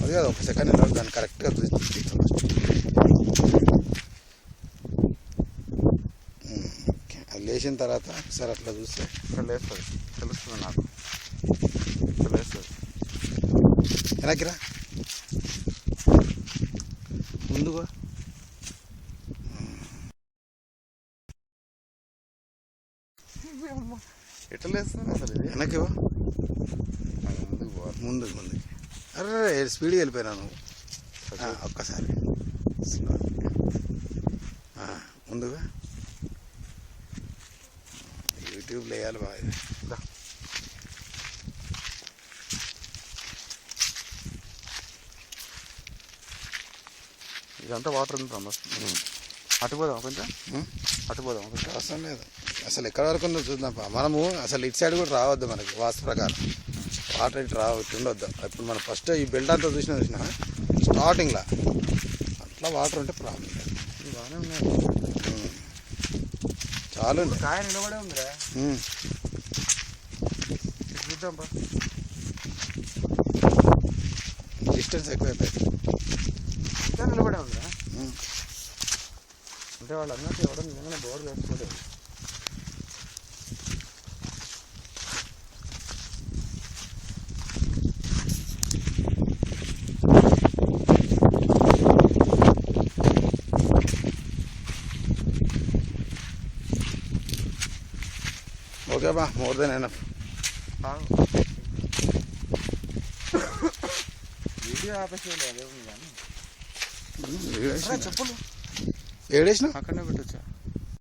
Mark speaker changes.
Speaker 1: అది కాదు ఒక సెకండ్ దాన్ని కరెక్ట్గా చూసి తీస్తాం ఓకే అది లేచిన తర్వాత ఒకసారి అట్లా చూస్తే
Speaker 2: ఇక్కడ లేస్తుంది తెలుస్తుంది నాకు ఇక్కడ లేస్తుంది
Speaker 1: వెనక్కిరా ముందుగా
Speaker 2: ఎట్లా లేస్తుంది అసలు ఇది. నాకు ముందుకు పోవాలి
Speaker 1: ముందుకు ముందుకి. అరే స్పీడ్గా వెళ్ళిపోయినా నువ్వు? ఒక్కసారి. ముందుగా యూట్యూబ్లో వేయాలి బాగా.
Speaker 2: ఇదంతా వాటర్ ఉంది తమ్ముడు అటు పోదాం కొంచెం? అటు పోదాం కొంచెం
Speaker 1: అవసరం లేదు అసలు ఎక్కడ వరకు ఉందో చూద్దాం. మనము అసలు ఇటు సైడ్ కూడా రావద్దు మనకి వాస్తు ప్రకారం వాటర్ ఇటు రావ ఉండొద్దు ఇప్పుడు మనం ఫస్ట్ ఈ బెల్ట్ అంతా చూసినా చూసినా స్టార్టింగ్లో అట్లా వాటర్ ఉంటే ప్రాబ్లం
Speaker 2: బాగానే ఉన్నాయి.
Speaker 1: చాలు.
Speaker 2: కాయ నిలబడే ఉందిరా చూద్దాం బా
Speaker 1: డిస్టెన్స్ ఎక్కువైపోయింది
Speaker 2: నిలబడే. అంటే వాళ్ళు అన్నట్టు ఎవడో నిజంగానే బోర్ వేసుకోలేదు
Speaker 1: ఓకే బా మోర్ దెన్ ఎనఫ్
Speaker 2: వీడియో ఆపేసేయాలి అదే ఉంది కానీ
Speaker 1: ఏడేసిన
Speaker 2: చెప్పులు
Speaker 1: ఏడేసిన
Speaker 2: అక్కడనే పెట్టచ్చా?